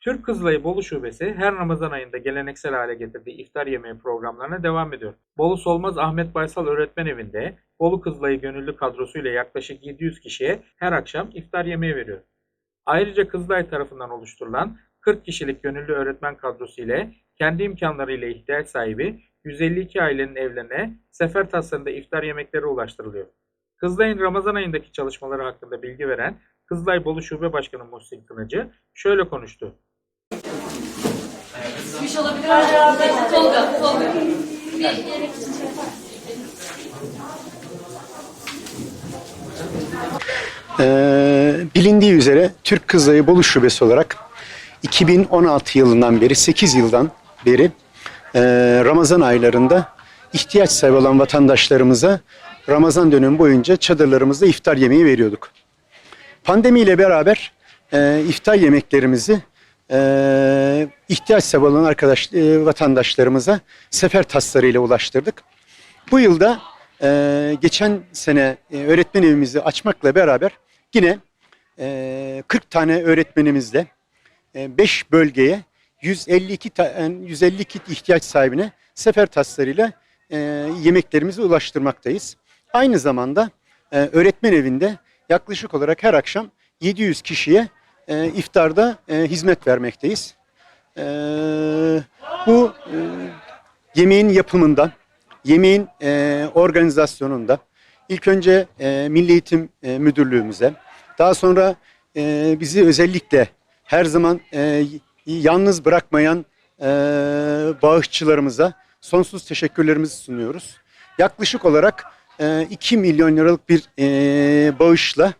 Türk Kızılayı Bolu Şubesi her Ramazan ayında geleneksel hale getirdiği iftar yemeği programlarına devam ediyor. Bolu Solmaz Ahmet Baysal Öğretmen Evi'nde Bolu Kızılayı gönüllü kadrosuyla yaklaşık 700 kişiye her akşam iftar yemeği veriyor. Ayrıca Kızılay tarafından oluşturulan 40 kişilik gönüllü öğretmen kadrosu ile kendi imkanlarıyla ihtiyaç sahibi 152 ailenin evlerine sefer taslarında iftar yemekleri ulaştırılıyor. Kızılay'ın Ramazan ayındaki çalışmaları hakkında bilgi veren Kızılay Bolu Şube Başkanı Muhsin Kınıcı şöyle konuştu. Gümüş olabilir? Tolga, Tolga. Bir yapar. Ee, bilindiği üzere Türk Kızılayı Bolu Şubesi olarak 2016 yılından beri 8 yıldan beri e, Ramazan aylarında ihtiyaç sahibi olan vatandaşlarımıza Ramazan dönemi boyunca çadırlarımızda iftar yemeği veriyorduk. Pandemiyle beraber e, iftar yemeklerimizi e, ihtiyaç sahibi olan arkadaş e, vatandaşlarımıza sefer taslarıyla ulaştırdık. Bu yılda e, geçen sene e, öğretmen evimizi açmakla beraber yine e, 40 tane öğretmenimizle 5 bölgeye 152 ta, yani 152 ihtiyaç sahibine sefer taslarıyla e, yemeklerimizi ulaştırmaktayız. Aynı zamanda e, öğretmen evinde yaklaşık olarak her akşam 700 kişiye e, iftarda e, hizmet vermekteyiz. E, bu e, yemeğin yapımında, yemeğin e, organizasyonunda ilk önce e, Milli Eğitim e, Müdürlüğümüze, daha sonra e, bizi özellikle her zaman e, yalnız bırakmayan e, bağışçılarımıza sonsuz teşekkürlerimizi sunuyoruz. Yaklaşık olarak e, 2 milyon liralık bir e, bağışla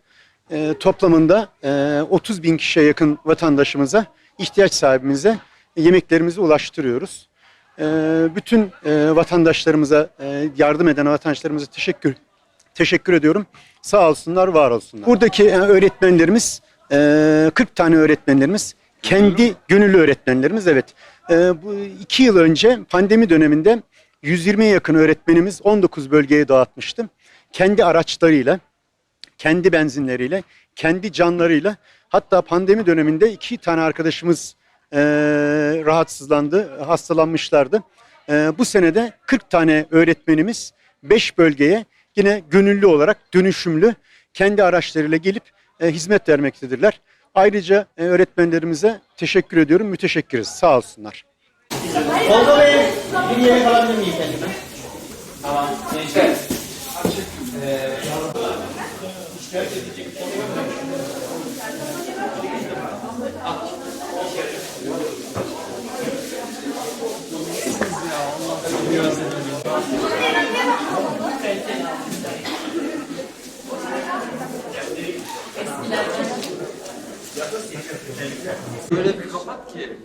e, toplamında e, 30 bin kişiye yakın vatandaşımıza, ihtiyaç sahibimize yemeklerimizi ulaştırıyoruz. E, bütün e, vatandaşlarımıza, e, yardım eden vatandaşlarımıza teşekkür teşekkür ediyorum. Sağ olsunlar, var olsunlar. Buradaki e, öğretmenlerimiz, e, 40 tane öğretmenlerimiz, kendi gönüllü öğretmenlerimiz evet. E, bu iki yıl önce pandemi döneminde 120'ye yakın öğretmenimiz 19 bölgeye dağıtmıştım. Kendi araçlarıyla, kendi benzinleriyle, kendi canlarıyla hatta pandemi döneminde iki tane arkadaşımız e, rahatsızlandı, hastalanmışlardı. E, bu senede 40 tane öğretmenimiz 5 bölgeye yine gönüllü olarak dönüşümlü kendi araçlarıyla gelip e, hizmet vermektedirler. Ayrıca e, öğretmenlerimize teşekkür ediyorum, müteşekkiriz. Sağ olsunlar. Tolga Bey, bir yemek alabilir miyim kendime? Tamam, gençler. Böyle bir kapat ki.